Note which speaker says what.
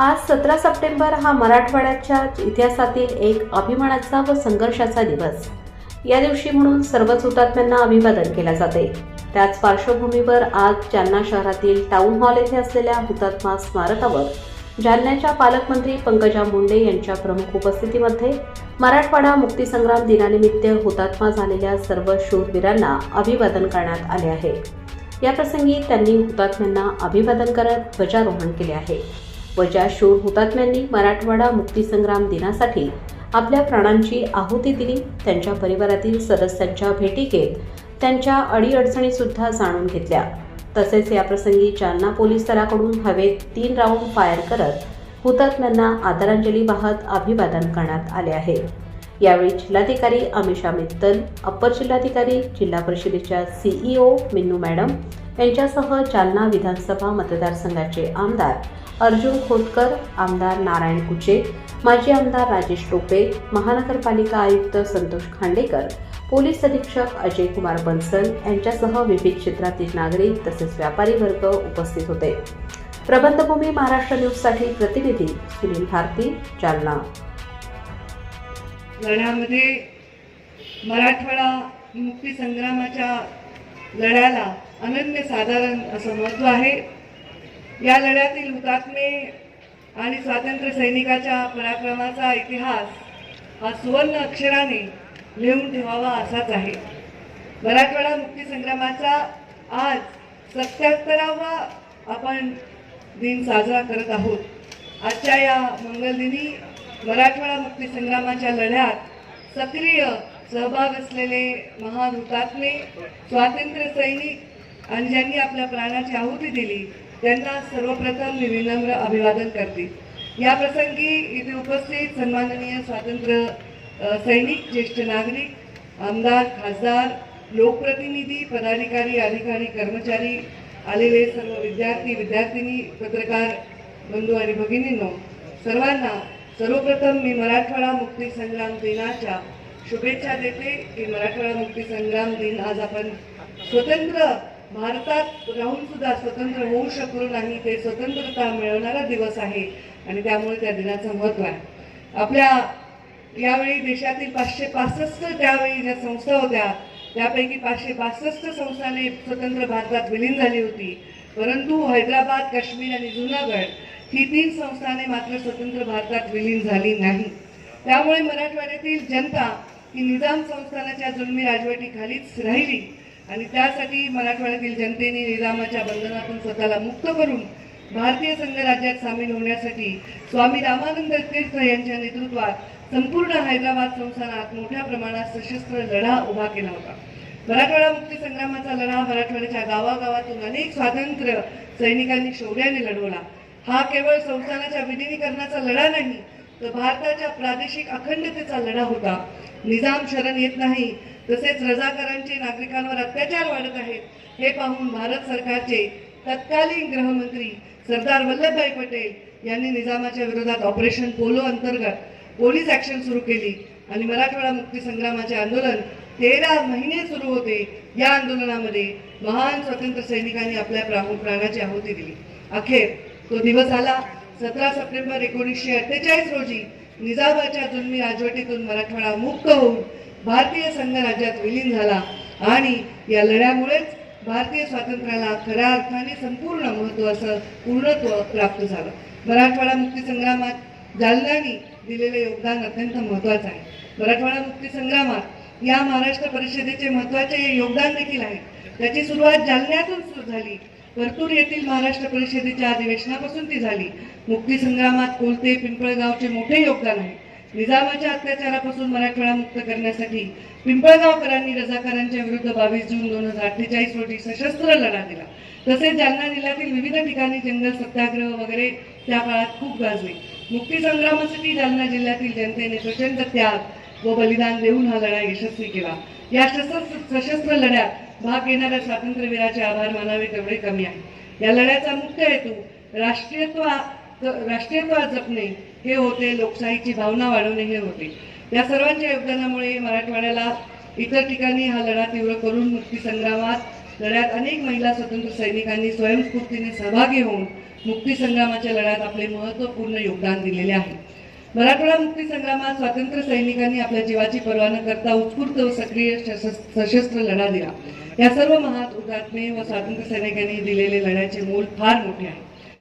Speaker 1: आज सतरा सप्टेंबर हा मराठवाड्याच्या इतिहासातील एक अभिमानाचा व संघर्षाचा दिवस. या दिवशी म्हणून सर्वच हुतात्म्यांना अभिवादन केले जाते. त्याच पार्श्वभूमीवर आज जालना शहरातील टाऊन हॉल येथे असलेल्या हुतात्मा स्मारकावर जालन्याच्या पालकमंत्री पंकजा मुंडे यांच्या प्रमुख उपस्थितीमध्ये मराठवाडा मुक्तीसंग्राम दिनानिमित्त हुतात्मा झालेल्या सर्व शूरवीरांना अभिवादन करण्यात आले आहे. या प्रसंगी त्यांनी हुतात्म्यांना अभिवादन करत ध्वजारोहण केले आहे. व ज्या शूर हुतात्म्यांनी मराठवाडा मुक्तीसंग्राम दिनासाठी आपल्या प्राणांची आहुती दिली. त्यांच्या परिवारातील सदस्यांच्या भेटी घेत त्यांच्या अडीअडचणीसुद्धा जाणून घेतल्या. तसेच याप्रसंगी जालना पोलीस दलाकडून हवेत तीन राऊंड फायर करत हुतात्म्यांना आदरांजली वाहत अभिवादन करण्यात आले आहे. यावेळी जिल्हाधिकारी अमिषा मित्तल अप्पर जिल्हाधिकारी जिल्हा परिषदेच्या सीईओ मिन्नू मॅडम यांच्यासह जालना विधानसभा मतदारसंघाचे आमदार अर्जुन खोतकर आमदार नारायण कुचे माजी आमदार राजेश टोपे महानगरपालिका आयुक्त संतोष खांडेकर पोलीस अधीक्षक अजय कुमार बन्सल यांच्यासह विविध क्षेत्रातील नागरिक तसेच व्यापारी वर्ग उपस्थित होते. प्रबंधभूमी महाराष्ट्र न्यूजसाठी प्रतिनिधी सुनील भारती जालना.
Speaker 2: लढ्यामध्ये मराठवाडा मुक्ती संग्रामाच्या लढ्याला अनन्य साधारण असं महत्त्व आहे. या लढ्यातील हुतात्मे आणि स्वातंत्र्य सैनिकाच्या पराक्रमाचा इतिहास हा सुवर्ण अक्षराने लिहून ठेवावा असाच आहे. मराठवाडा मुक्तीसंग्रामाचा आज सत्याहत्तरावा आपण दिन साजरा करत आहोत. आजच्या या मंगलदिनी मराठवाडा मुक्तीसंग्रामाच्या लढ्यात सक्रिय सहभाग असलेले महान हुतात्मे स्वातंत्र्य सैनिक आणि ज्यांनी आपल्या प्राणाची आहुती दिली त्यांना सर्वप्रथम मी विनम्र अभिवादन करते. या प्रसंगी इथे उपस्थित सन्माननीय स्वातंत्र्य सैनिक ज्येष्ठ नागरिक आमदार खासदार लोकप्रतिनिधी पदाधिकारी अधिकारी कर्मचारी आलेले सर्व विद्यार्थी विद्यार्थिनी पत्रकार बंधू आणि भगिनींनो सर्वांना सर्वप्रथम मी मराठवाडा मुक्ती संग्राम दिनाच्या शुभेच्छा देते. की मराठवाडा मुक्ती संग्राम दिन आज आपण स्वतंत्र भारतात राहून सुद्धा स्वतंत्र होऊ शकलो नाही ते स्वतंत्रता मिळवणारा दिवस आहे आणि त्यामुळे त्या दिनाचं महत्त्व आहे. आपल्या यावेळी देशातील पाचशे पासष्ट त्यावेळी ज्या संस्था होत्या त्यापैकी पाचशे बासष्ट संस्थाने स्वतंत्र भारतात विलीन झाली होती. परंतु हैदराबाद काश्मीर आणि जुनागड ही तीन संस्थाने मात्र स्वतंत्र भारतात विलीन झाली नाही. त्यामुळे मराठवाड्यातील जनता ही निजाम संस्थानाच्या जुलमी राजवटीखालीच राहिली. आणि त्यासाठी मराठवाड्यातील जनतेने निरामाच्या बंधनातून स्वतःला मुक्त करून भारतीय संघराज्यात सामील होण्यासाठी स्वामी रामानंद तीर्थ यांच्या नेतृत्वात संपूर्ण हैदराबाद संस्थानात मोठ्या प्रमाणात सशस्त्र लढा उभा केला होता. मराठवाडा मुक्ती संग्रामाचा लढा मराठवाड्याच्या गावागावातून अनेक स्वातंत्र्य सैनिकांनी शौर्याने लढवला. हा केवळ संस्थानाच्या विलिनीकरणाचा लढा नाही तर भारताच्या प्रादेशिक अखंडतेचा लढा होता. निजाम शरण येत नाही तसेच रजाकारांचे नागरिकांवर अत्याचार वाढत आहेत हे पाहून भारत सरकारचे तत्कालीन गृहमंत्री सरदार वल्लभभाई पटेल यांनी निजामाच्या विरोधात ऑपरेशन पोलो अंतर्गत पोलीस ऍक्शन सुरू केली आणि मराठवाडा मुक्ती संग्रामाचे आंदोलन तेरा महिने सुरू होते या आंदोलनामध्ये महान स्वातंत्र्य सैनिकांनी आपल्या प्राणाची आहुती दिली. अखेर तो दिवस आला सतरा सप्टेंबर एकोणीसशे अठ्ठेचाळीस रोजी निजामाच्या जुलमी राजवटीतून मराठवाडा मुक्त होऊन भारतीय संघ राज्यात विलीन झाला. आणि या लढ्यामुळेच भारतीय स्वातंत्र्याला खऱ्या अर्थाने संपूर्ण महत्त्व असं पूर्णत्व प्राप्त झालं. मराठवाडा मुक्ती संग्रामात जालन्यानी दिलेले योगदान अत्यंत महत्वाचं आहे. मराठवाडा मुक्ती संग्रामात या महाराष्ट्र परिषदेचे महत्त्वाचे योगदान देखील आहे. त्याची सुरुवात जालन्यातून सुरू झाली. परतूर येथील महाराष्ट्र परिषदेच्या अधिवेशनापासून ती झाली. मुक्ती संग्रामात कोलते पिंपळगावचे मोठे योगदान आहे. निजामाच्या अत्याचारापासून मराठवाडा मुक्त करण्यासाठी पिंपळगावकरांनी रजाकारांच्या विरुद्ध बावीस जून दोन हजार अठ्ठेचाळीस रोजी सशस्त्र लढा दिला. तसेच जालना जिल्ह्यातील विविध ठिकाणी जंगल सत्याग्रह वगैरे त्या काळात खूप गाजले. मुक्ती संग्रामासाठी जालना जिल्ह्यातील जनतेने प्रचंड त्याग व बलिदान देऊन हा लढा यशस्वी केला. या सशस्त्र लढ्यात भाग घेणाऱ्या स्वातंत्र्यवीराचे आभार मानावे तेवढे कमी आहे. या लढ्याचा मुख्य हेतू राष्ट्रीयत्व राष्ट्रीयत्व जपणे हे होते लोकशाहीची भावना वाढवणे हे होते. या सर्वांच्या योगदानामुळे मराठवाड्याला इतर ठिकाणी हा लढा तीव्र करून मुक्ती संग्रामात लढ्यात अनेक महिला स्वतंत्र सैनिकांनी स्वयंस्फूर्तीने सहभागी होऊन मुक्ती संग्रामाच्या लढ्यात आपले महत्त्वपूर्ण योगदान दिलेले आहे. मराठवाडा मुक्ती संग्रामात स्वातंत्र्य सैनिकांनी आपल्या जीवाची पर्वा न करता उत्स्फूर्त व सक्रिय सशस्त्र लढा दिला. या सर्व महान हुतात्मे व स्वातंत्र्य सैनिकांनी दिलेले लढ्याचे मोल फार मोठे आहे.